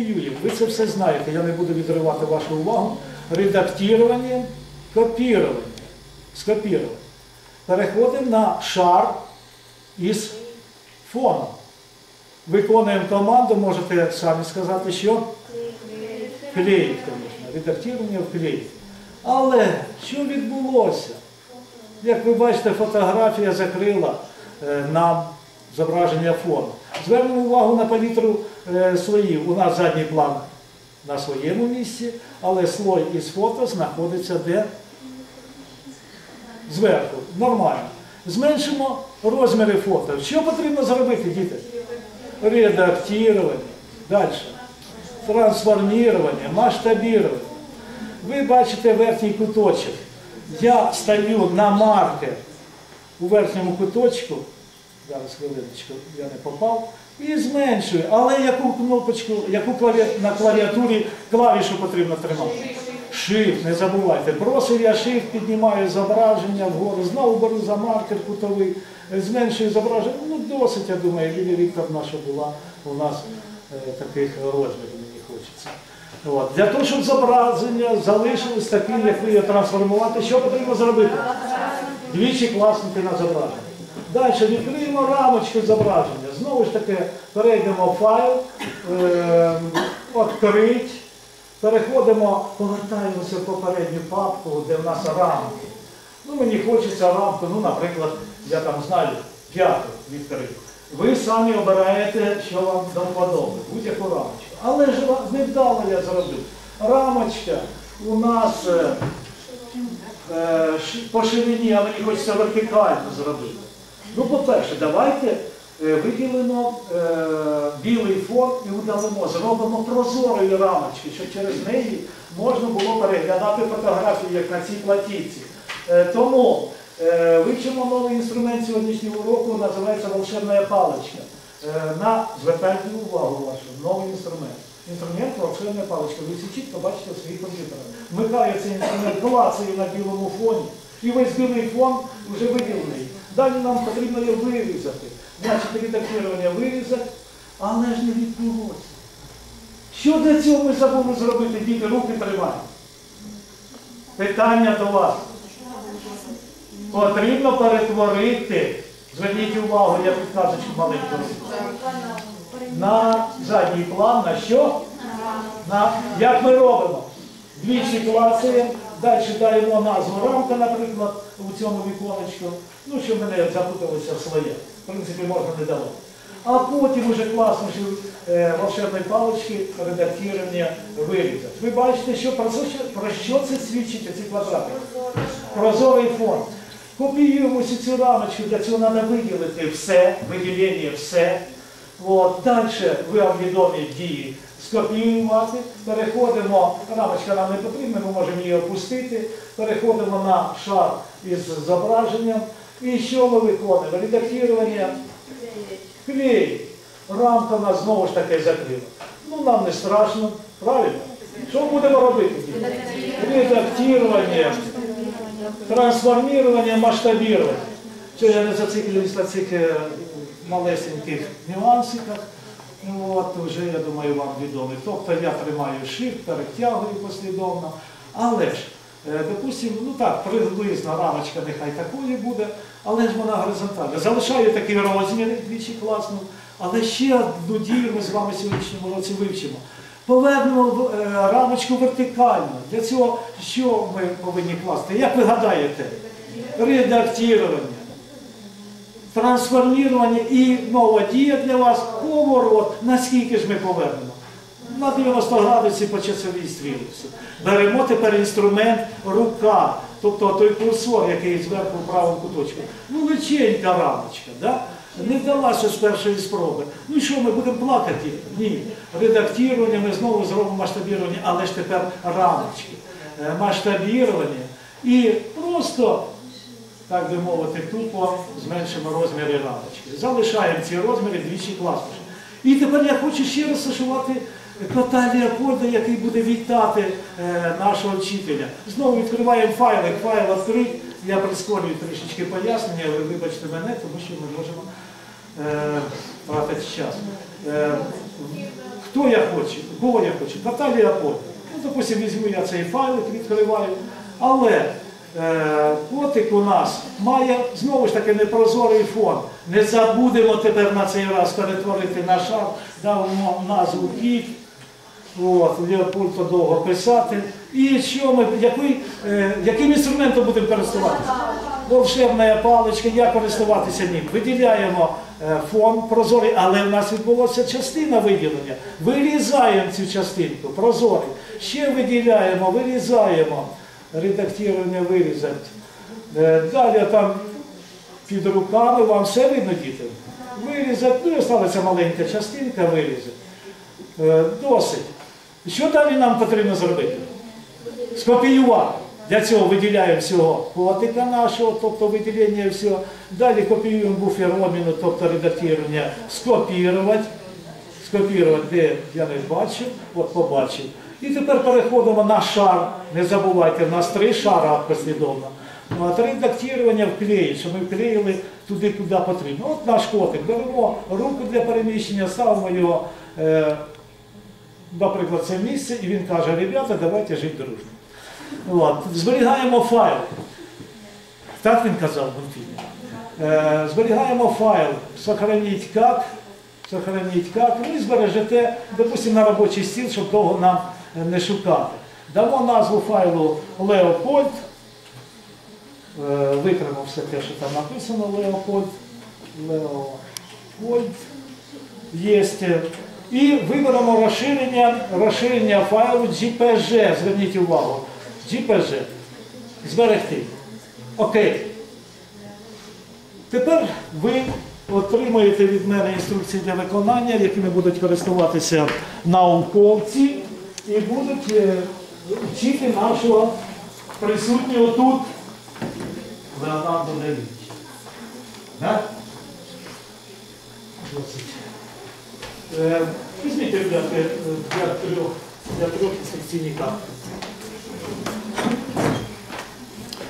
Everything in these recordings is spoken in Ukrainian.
копіюємо. Ви це все знаєте, я не буду відривати вашу увагу. Редактування, копірування. Скопірування. Переходимо на шар із фоном. Виконуємо команду, можете самі сказати, що клеїть, звісно, редактування вклеїть. Але що відбулося? Як ви бачите, фотографія закрила е, нам зображення фону. Звернемо увагу на палітру слоїв. У нас задній план на своєму місці, але слой із фото знаходиться де? Зверху. Нормально. Зменшимо розміри фото. Що потрібно зробити, діти? Редактирование. Дальше. Трансформирование, масштабирование. Ви бачите верхній куточок. Я стою на маркер у верхньому куточку. Зараз хвилиночку, я не попав. І зменшую. Але яку кнопочку, яку клаві- на клавіатурі клавішу потрібно тримати? Shift, не забувайте. Бросив я Shift, піднімаю зображення вгору, знову беру за маркер кутовий, зменшую зображення. Ну досить, я думаю, Лілія Вікторовна, що була у нас е, таких розмірів, мені хочеться. От. Для того, щоб зображення залишилось таким, як ви його трансформувати, що потрібно зробити? Двічі класнути на зображення. Далі відкриємо рамочку зображення. Знову ж таки, перейдемо в файл, е, відкрить. Переходимо, повертаємося в попередню папку, де в нас рамки. Ну, мені хочеться рамку, ну, наприклад, я там знаю, п'яту відкрити. Ви самі обираєте, що вам до будь-яку рамочку. Але ж невдало я зробив. Рамочка у нас е, е, по ширині, а мені хочеться вертикально зробити. Ну, по-перше, давайте е, виділимо е, білий фон і удалимо, зробимо прозорої рамочки, щоб через неї можна було переглядати фотографії, як на цій платівці. Е, тому вивчимо новий інструмент сьогоднішнього уроку, називається волшебна паличка. На, звертайте увагу вашу, новий інструмент. Інструмент волшебна паличка. Ви всі чітко бачите в своїх. Вмикає цей інструмент, клацає на білому фоні. І весь білий фон вже виділений. Далі нам потрібно його вирізати. Значить, редактування вирізати, але ж не відбулося. Що для цього ми забули зробити? Діти, руки тримають. Питання до вас. Потрібно перетворити, зверніть увагу, я підказочку маленьку. На задній план, на що? На, як ми робимо? Двічі клацаємо, далі даємо назву рамка, наприклад, у цьому віконечку. Ну, щоб мене запуталися в своє. В принципі, можна не давати. А потім уже класно, е, волшебної палички редактування вирізати. Ви бачите, що про, що, про що це свідчить ці квадрати? Прозорий фон. Копіюємо цю рамочку, для цього треба виділити все, виділення все. От, далі ви вам відомі дії скопіювати, переходимо, рамочка нам не потрібна, ми можемо її опустити, переходимо на шар із зображенням. І що ми виконуємо? Редактування клей. Рамка нас знову ж таки закрила. Ну нам не страшно, правильно? Що будемо робити? Редактування, трансформування, масштабування. Що я не зациклююсь на цих е, малесеньких нюансиках. От вже, я думаю, вам відомі. Тобто я тримаю shift, перетягую послідовно. Але ж, е, допустимо, ну так, приблизно рамочка нехай такої буде, але ж вона горизонтальна. Залишаю такий розмір, двічі класно, але ще одну дію ми з вами сьогоднішньому році вивчимо. Повернемо е, рамочку вертикально. Для цього що ми повинні класти? Як ви гадаєте? Редактування трансформування і нова дія для вас поворот. Наскільки ж ми повернемо? На 90 градусів по часовій стрілці. Беремо тепер інструмент рука, тобто той курсор, який зверху в правому куточку. Величенька рамочка. Да? Не вдалася з першої спроби. Ну що, ми будемо плакати? Ні. Редактування, ми знову зробимо масштабірування, але ж тепер рамочки. Е, Масштабірування. І просто так би мовити, тупо зменшимо розміри рамочки. Залишаємо ці розміри двічі класно. І тепер я хочу ще розташувати кота Леопольда, який буде вітати е, нашого вчителя. Знову відкриваємо файлик, файл відкрит. Я прискорюю трішечки пояснення, ви вибачте мене, тому що ми можемо е, тратити час. Е, Хто я хочу? Кого я хочу? Наталія Поль. Ну, допустим, візьму я цей файлик, відкриваю. Але котик у нас має знову ж таки непрозорий фон. Не забудемо тепер на цей раз перетворити на шар, дамо назву кіт. От, Леопольд довго писати. І що ми, який, е, яким інструментом будемо користуватися? Волшебна паличка, як користуватися ним. Виділяємо е, фон прозорий, але в нас відбулася частина виділення. Вирізаємо цю частинку, прозорий. Ще виділяємо, вирізаємо. Редактування вирізати. Е, Далі там під руками вам все видно, діти. Вирізати, ну і залишилася маленька частинка вирізати. Е, Досить. Що далі нам потрібно зробити? Скопіювати. Для цього виділяємо всього котика нашого, тобто виділення всього. Далі копіюємо буфер обміну, тобто редактування, скопірувати. Скопірувати, де я не бачив, от побачив. І тепер переходимо на шар. Не забувайте, в нас три шара послідовно. Ну, а редактування вклеїть, що ми вклеїли туди, куди потрібно. От наш котик. Беремо руку для переміщення, ставимо його, е, наприклад, це місце, і він каже, ребята, давайте жити дружно. От. Зберігаємо файл. Так він казав в мультфільмі. Е, зберігаємо файл, сохраніть як, сохраніть як, ви збережете, допустимо, на робочий стіл, щоб довго нам не шукати. Дамо назву файлу. Е, Викримо все те, що там написано Leopold. Leopold. Є. І виберемо розширення, розширення файлу GPG. Зверніть увагу. GPG. Зберегти. Окей. Тепер ви отримаєте від мене інструкції для виконання, якими будуть користуватися науковці і будуть е, вчити нашого присутнього тут Леонардо да Вінчі. Да? Е, Візьміть, ребята, е, для трьох, для трьох інспекційні карти.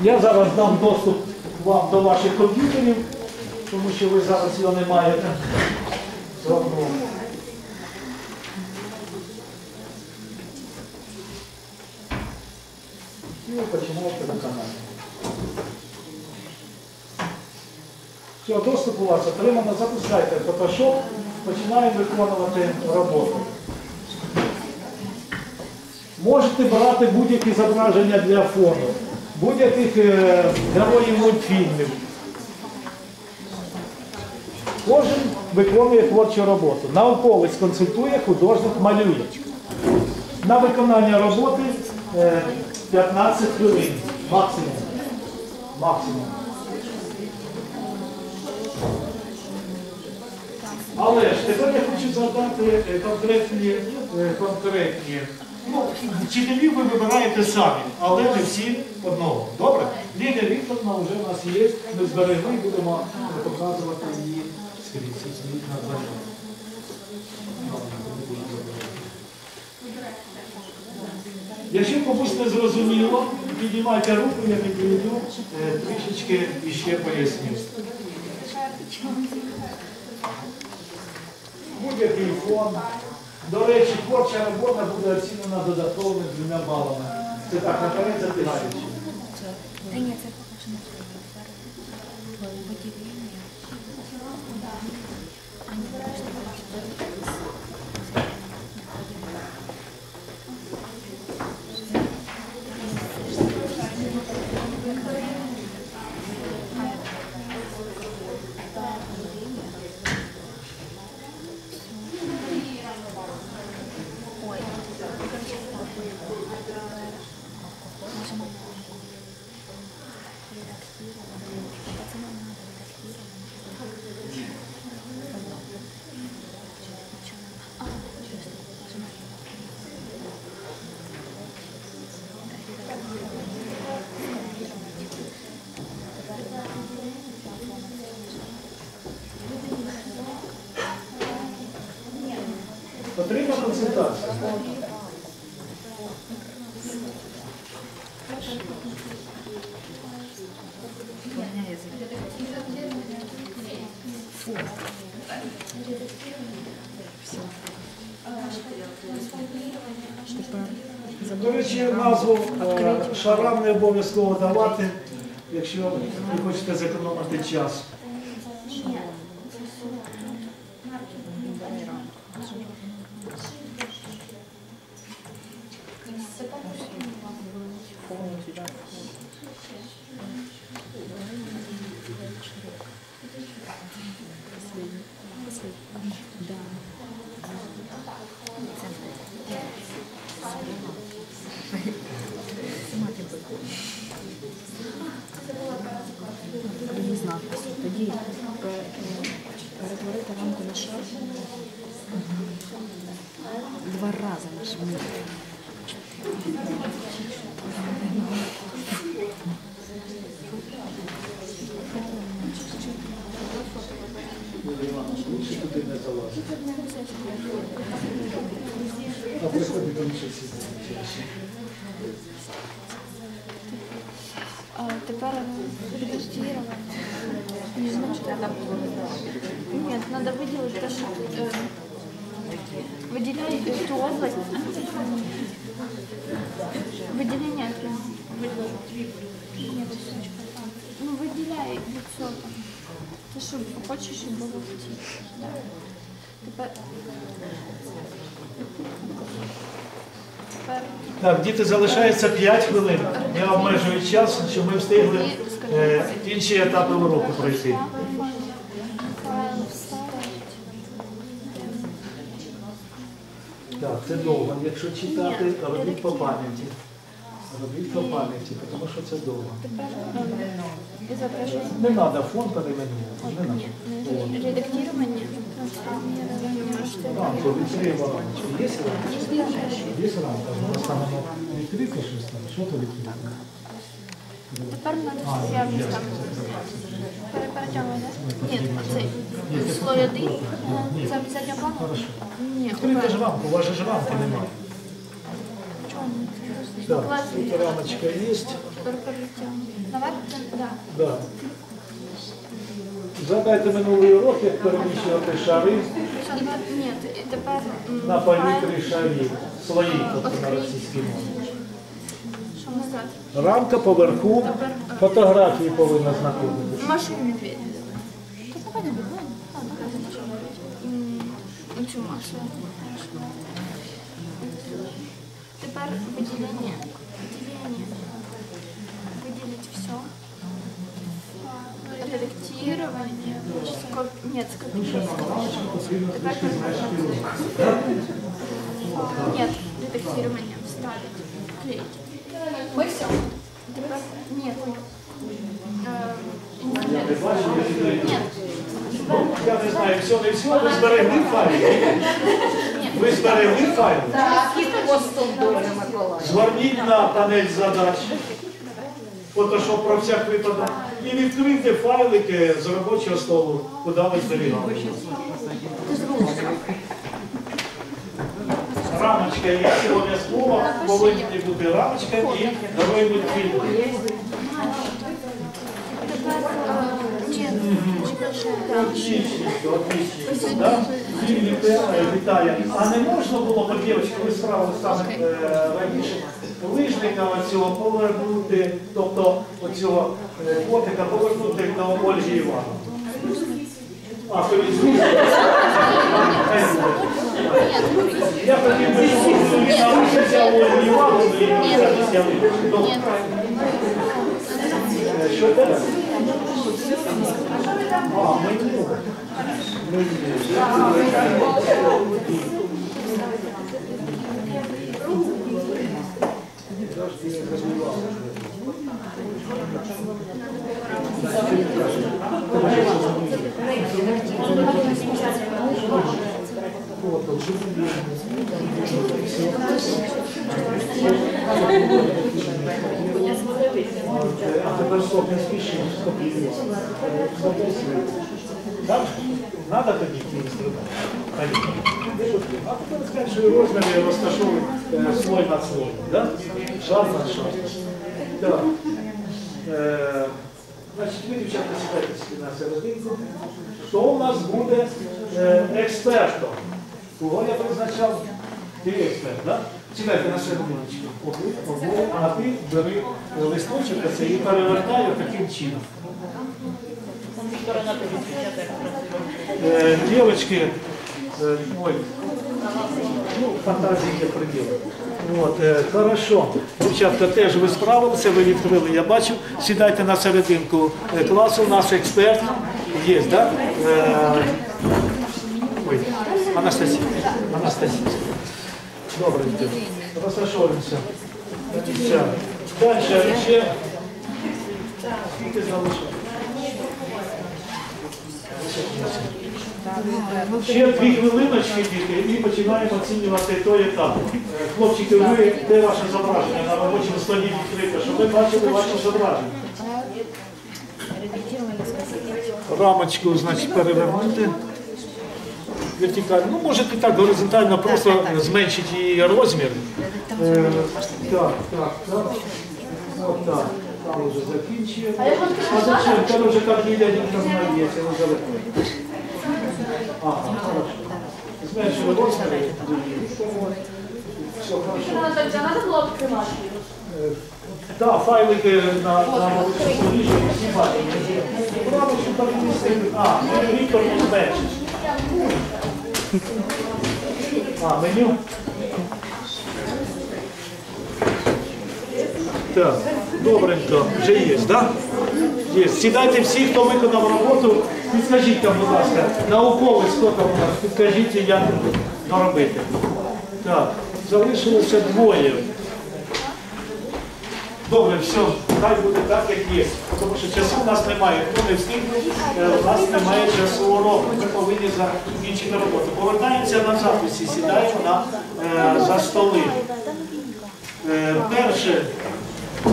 Я зараз дам доступ вам до ваших комп'ютерів, тому що ви зараз його не маєте. Зроблю. І ви починаєте виконання. Все, доступ у вас отримано, запускайте Photoshop, починаємо виконувати роботу. Можете брати будь-які зображення для фону, будь-яких е, героїв мультфільмів. Кожен виконує творчу роботу. Науковець консультує, художник малює. На виконання роботи е, 15 хвилин. Максимум. Максимум. Але ж тепер я хочу задати е, конкретні, е, конкретні. Ну, вчителів ви вибираєте самі, але не всі одного. Добре? Лілія Вікторовна вже у нас є, ми зберегли і будемо показувати її скрізь її надбання. Якщо комусь не зрозуміло, піднімайте руку, я підійду, е, трішечки іще поясню. Будь-який фон. До речі, творча робота буде оцінена додатковими двома балами. Це так, наперед забігаючи. До речі, назву е, шарам не обов'язково давати, якщо ви хочете зекономити час. Рази нажми. Юрій Іванович, лучше туди не залазити. А приходить інше сідати. А тепер редактировать. Не знаю, что надо. Нет, надо выделить то, что э, выделяй эту область. Выделение прям. Нет, Ну, выделяй лицо там. Ты что, хочешь, чтобы было в Да. Тепер... Тепер... Так, діти, залишається 5 хвилин. Я обмежую час, щоб ми встигли е, інші етапи уроку пройти. Це довго. Якщо читати, робіть по пам'яті. Робіть по пам'яті, тому що це довго. Изображение. Не треба фон перемінювати. Что Рамку відкрий рамочку. Є рамка? Є рамка. У нас там не відкрите щось там. Що то відкрите? Тепер надо все місця. Перепертямо, да? Ні, це слой один, це обов'язково плану? Хорошо. Ні, Відкрийте ж рамку, у вас же ж рамки немає. Так, тут рамочка є. Перепертямо. Давай, да. Да. Згадайте минулий урок, як переміщувати шари ні, тепер на палітрі шарів. Слої, тобто на російській мові. Рамка поверху, фотографії повинна знаходитися. Машу медведя. Цю Машу. Тепер виділення. Виділення. Выделить все. Редактирование. Скоп- Нет, скопировать. Тепер. Нет, редактирование. Вставить. Клеить. Мы нет. Я не бачу, я сюди. Нет. Я не знаю, все не все, ви зберегли файл. Ви зберегли файл. Зверніть на панель задач. Фотошоп про всяк випадок. І відкрийте файлики з робочого столу, куди ви зберігали. Рамочка є обов'язково, повинні бути рамочка і бути фільм. А не можна було б, дівчатки, ви справили саме е, раніше, лижника оцього повернути, тобто оцього е, котика повернути до Ольги Івановни. А, то звідси. Я хотів би, щоб він залишився Ольги Івановни і це не з'явилося. Добре. Е, Що тебе? А, мені. А тепер стоп, не спіши, спокійно. Так? Надо тоді інструменти? А тепер зменшую і розташовую слой над слоєм. Да? Шар над шаром. Так. Значить, ви, дівчата, сідайте на серединку. Хто у нас буде е, експертом? Кого я призначав? Ти експерт, так? Да? Чекайте на обув, а ти бери листочок оцей і перевертай таким чином. Е, Дівчатки, е, ой, ну, фантазії є приділи. От, е, хорошо. Дівчатка, теж ви справилися, ви відкрили, я бачив. Сідайте на серединку е, класу, наш експерт є, так? Ой, Анастасія. Анастасія. Добре, розташовуємося. Далі ще скільки залишилось? Ще дві хвилиночки, діти, і починаємо оцінювати той етап. Хлопчики, ви де ваше зображення на робочому столі відкрите, щоб ви бачили ваше зображення. Рамочку, значить, перевернути. Вертикально. Ну, можете так горизонтально просто зменшити її розмір. Е, Так, так, так. От так. Там вже закінчуємо. А зачем? Там вже кожен день там знається, не залишається. Ага, хорошо. Зменшили розмір. Все, хорошо. Надо було відкривати. Так, файлики на, молодшому всі бачили. Правда, що перемістити. А, Віктор Узбечич. А, меню. Так, добренько, вже є, так? Є. Сідайте всі, хто виконав роботу, підскажіть там, будь ласка, науковець, хто там у нас, підкажіть, як доробити. Так, залишилося двоє. Добре, все, хай буде так, як є. Тому що часу у нас немає. Хто не встиг, е, у нас немає часу уроку. Ми повинні закінчити роботу. Повертаємося назад, усі сідаємо на, е, за столи. Е, перше. е,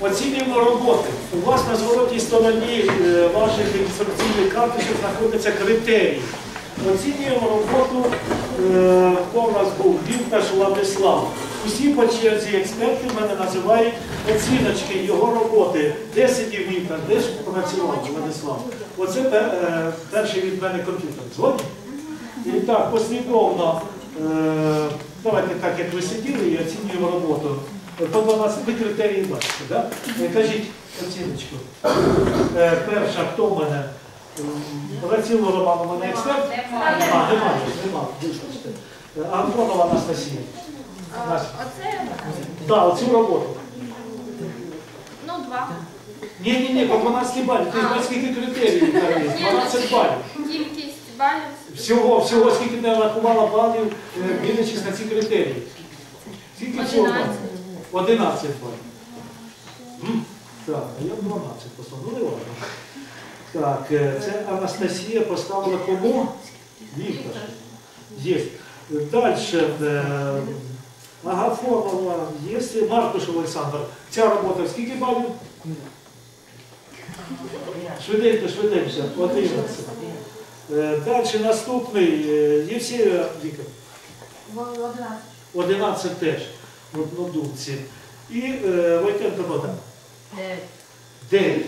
Оцінюємо роботи. У вас на зворотній стороні е, ваших інструкційних карточок знаходяться критерії. Оцінюємо роботу, е, хто в нас був, Вінташ Владислав. Усі по черзі експерти мене називають оціночки його роботи. Де сидів Вінташ, де ж працював Владислав. Оце е, перший від мене комп'ютер. Згодні? І так, послідовно, е, давайте так, як ви сиділи і оцінюємо роботу. По 12 ви критерії бачите. Да? Кажіть оціночку. Е, перша, хто в мене? Раціло Роман, у мене експерт? А, немає, немає, вибачте. Антонова Анастасія. Оце, Так, оцю роботу. ну, два. Ні, ні, ні, по 12 балів. Ти бачиш, скільки критеріїв там є? 12 балів. Кількість балів. Всього, всього, скільки не рахувала балів, е, дивлячись на ці критерії. Скільки всього балів? 11 балів. М? Так, а я 12 поставив. Ну, не важливо. Так, е, це Анастасія поставила кому? Віктор. Є. Далі. Агафонова, є Мартуш Олександр. Ця робота скільки балів? Швиденько, швиденько, 11. Е, Далі наступний, е, Євсія Віка. 11 теж, в однодумці. І е, Войтенко Богдан. 9.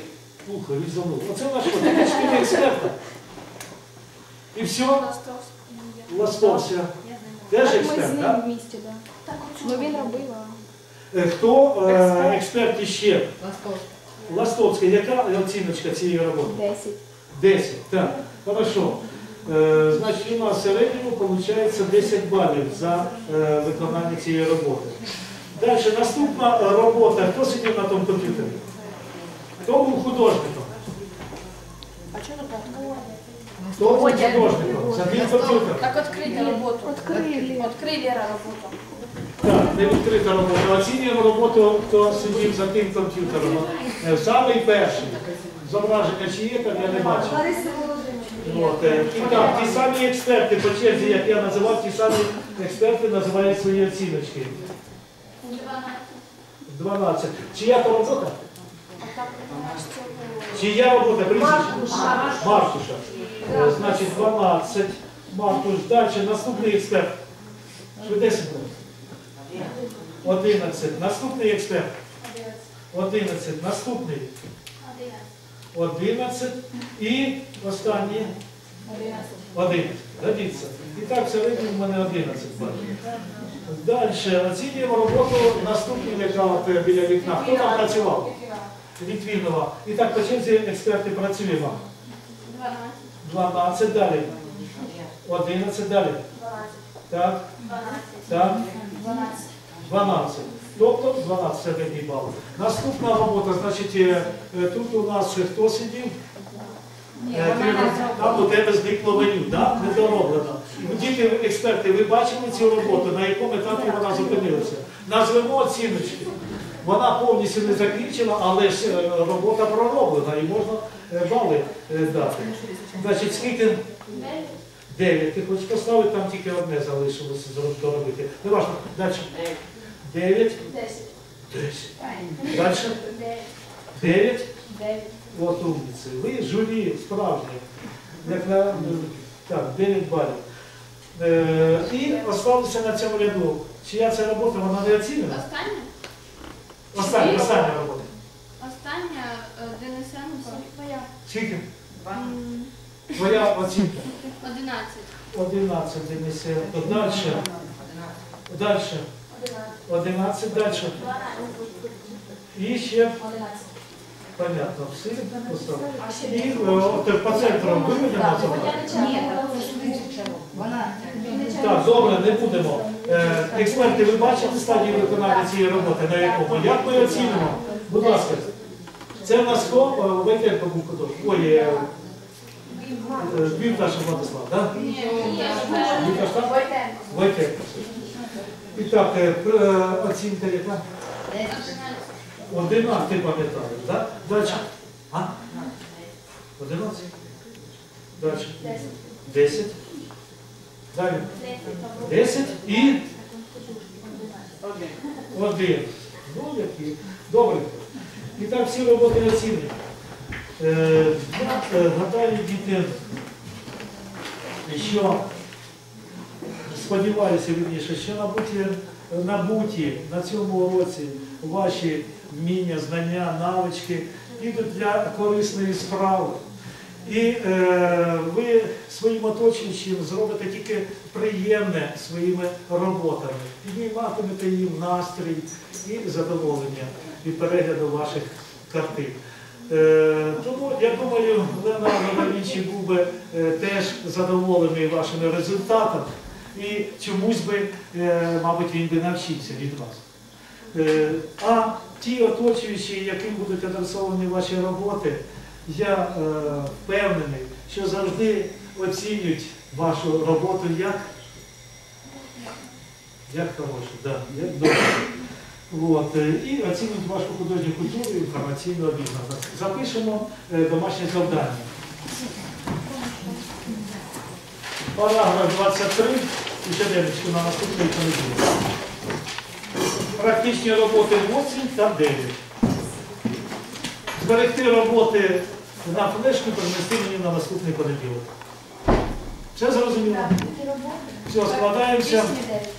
Ух, різанув. Оце наш чотири експерта. І все, Ластовся. Теж Ми з ним так? в місті, так. Ну він робив. Е, Хто е, експерт іще? Ластовська. Яка оціночка цієї роботи? 10. 10, так. Хорошо. Е, значить, у нас в середньому виходить 10 балів за е, виконання цієї роботи. Далі, наступна робота. Хто сидів на тому комп'ютері? Хто був художником? А Хто був художником? За тим комп'ютером. Так. Так, не відкрита робота. Оцінюємо роботу, хто сидів за тим комп'ютером. Е, Самий перший. Зображення чи є, там я не бачу. От, е, і так, ті самі експерти по черзі, як я називав, ті самі експерти називають свої оціночки. 12. Чия то робота? Чия робота? Прізвище? Мартуша. Е, Значить, 12. Мартуш. Далі наступний експерт. Швидесенько. 11. Наступний експерт. 11. Наступний. 11. І останній. 11. Годиться. І так в середньому в мене 11 балів. Далі оцінюємо роботу наступний, яка е, біля вікна. Хто там працював? Літвінова. І так по черзі експерти працюємо. 12. 12 далі. 11 далі. 12. Так, 12. 12. 12. Тобто 12 середній бал. Наступна робота, значить, е, е, тут у нас хто сидів? Е, Там у тебе зникло меню, так? Недороблено. Діти, експерти, ви бачили цю роботу, на якому етапі вона зупинилася? Назвемо оціночки. Вона повністю не закінчила, але ж робота пророблена і можна бали е, дати. Значить, скільки? 9. 9. Ти хочеш поставити, там тільки одне залишилося доробити. Не важно. Далі. 9. 10. 10. Далі. 9. 9. 9. От умниці. Ви журі справжні. Як на, так, 9 балів. Е, і осталися на цьому ряду. Чия це робота, вона не оцінена? Остання? Остання, остання робота. Остання е, Денисенко. Твоя. Скільки? Твоя оцінка. 11. 11 Денисенко. Далі. Далі. 11 далі. І ще, 11. понятно, всі поставили. І е, от по центру виведемо це? Ні, вона Так, добре, не будемо. Е, експерти, ви бачите стадію виконання цієї роботи, на якому? Як ми оцінимо? Будь ласка. Це в нас хто? Е, Войтенко був художник. Ой, е, е, Владислав, так? Ні? Войтенко. І так, оцінка яка? 11, ти пам'ятаєш, так? Далі. А? 11? Далі. 10. Далі. 10 і один. Ну, які. Добре. І так всі роботи оцінені. Е, я е, гадаю, діти, що сподіваюся, вірніше, що набуті, набуті на цьому уроці ваші вміння, знання, навички підуть для корисної справи. І е, ви своїм оточуючим зробите тільки приємне своїми роботами, підніматимете їм настрій і задоволення від перегляду ваших картин. Е, тому я думаю, да Вінчі був би е, теж задоволений вашими результатами і чомусь би, е, мабуть, він би навчився від вас. А ті оточуючі, яким будуть адресовані ваші роботи, я впевнений, що завжди оцінюють вашу роботу як, як хорошу, да, як добре. От, е, і оцінюють вашу художню культуру і інформаційну обізнаність. Запишемо е, домашнє завдання. Параграф 23, і ще дев'яточку на наступний понеділок. Практичні роботи 8 та 9. Зберегти роботи на флешку, принести мені на наступний понеділок. Все зрозуміло? Все, складаємося. 8 9.